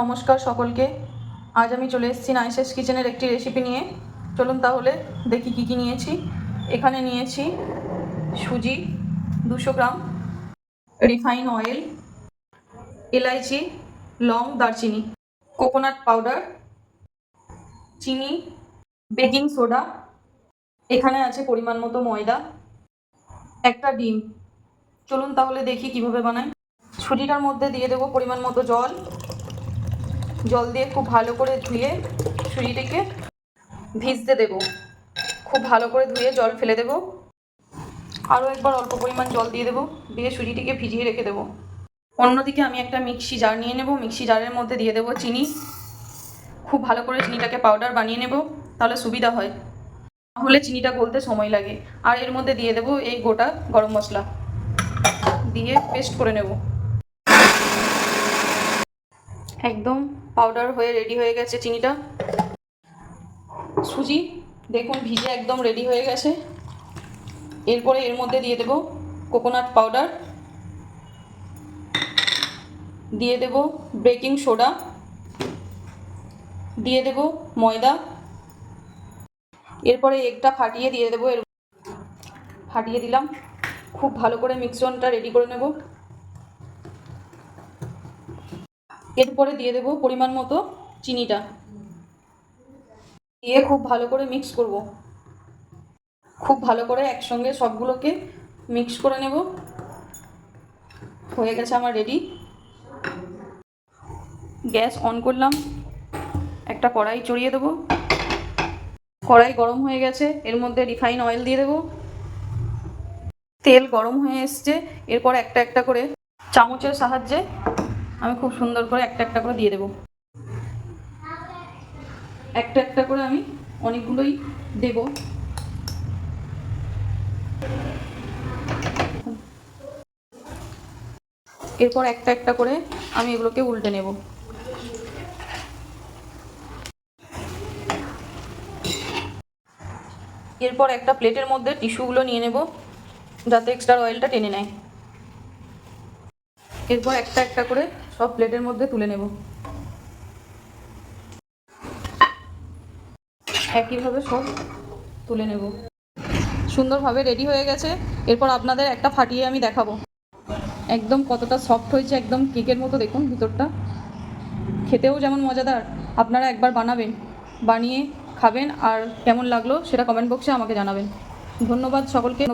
নমস্কার সকলকে। আজ আমি চলে এসেছি নাইসেস কিচেনের একটি রেসিপি নিয়ে। চলুন তাহলে দেখি কি কি নিয়েছি। এখানে নিয়েছি সুজি দুশো গ্রাম, রিফাইন অয়েল, এলাইচি, লং দারচিনি, কোকোনাট পাউডার, চিনি, বেকিং সোডা, এখানে আছে পরিমাণ মতো ময়দা, একটা ডিম। চলুন তাহলে দেখি কীভাবে বানাই। সুজিটার মধ্যে দিয়ে দেবো পরিমাণ মতো জল। জল দিয়ে খুব ভালো করে ধুয়ে সুজিটিকে ভিজতে দেবো। খুব ভালো করে ধুয়ে জল ফেলে দেবো। আরও একবার অল্প পরিমাণ জল দিয়ে দেবো, দিয়ে সুজিটিকে ভিজিয়ে রেখে দেবো। অন্যদিকে আমি একটা মিক্সি জার নিয়ে নেব। মিক্সি জারের মধ্যে দিয়ে দেবো চিনি। খুব ভালো করে চিনিটাকে পাউডার বানিয়ে নেব, তাহলে সুবিধা হয়। তাহলে চিনিটা গলতে সময় লাগে। আর এর মধ্যে দিয়ে দেবো এই গোটা গরম মশলা। দিয়ে পেস্ট করে নেব। একদম পাউডার হয়ে রেডি হয়ে গেছে চিনিটা। সুজি, দেখুন ভিজে একদম রেডি হয়ে গেছে। এরপরে এর মধ্যে দিয়ে দেব কোকোনাট পাউডার দিয়ে দেব বেকিং সোডা দিয়ে দেব ময়দা। এরপরে এগটা ফাটিয়ে দিয়ে দেবো এর ফাটিয়ে দিলাম। খুব ভালো করে মিক্সনটা রেডি করে নেব। এরপরে দিয়ে দেবো পরিমাণ মতো চিনিটা। দিয়ে খুব ভালো করে মিক্স করব। খুব ভালো করে একসঙ্গে সবগুলোকে মিক্স করে নেব। হয়ে গেছে আমার রেডি গ্যাস অন করলাম। একটা কড়াই চড়িয়ে দেবো। কড়াই গরম হয়ে গেছে, এর মধ্যে রিফাইন অয়েল দিয়ে দেবো। তেল গরম হয়ে এসছে, এরপর একটা একটা করে চামচের সাহায্যে আমি খুব সুন্দর করে একটা একটা করে দিয়ে দেবো। একটা একটা করে আমি অনেকগুলোই দেব। এরপর একটা একটা করে আমি এগুলোকে উল্টে নেব। এরপর একটা প্লেটের মধ্যে টিস্যুগুলো নিয়ে নেব, যাতে এক্সট্রা অয়েলটা টেনে নেয়। এরপর একটা একটা করে সব প্লেটের মধ্যে তুলে নেব। একইভাবে সব তুলে নেব। সুন্দরভাবে রেডি হয়ে গেছে। এরপর আপনাদের একটা ফাটিয়ে আমি দেখাবো। একদম কতটা সফট হয়েছে, একদম কেকের মতো দেখুন ভিতরটা। খেতেও যেমন মজাদার। আপনারা একবার বানাবেন, বানিয়ে খাবেন আর কেমন লাগল সেটা কমেন্ট বক্সে আমাকে জানাবেন। ধন্যবাদ সকলকে।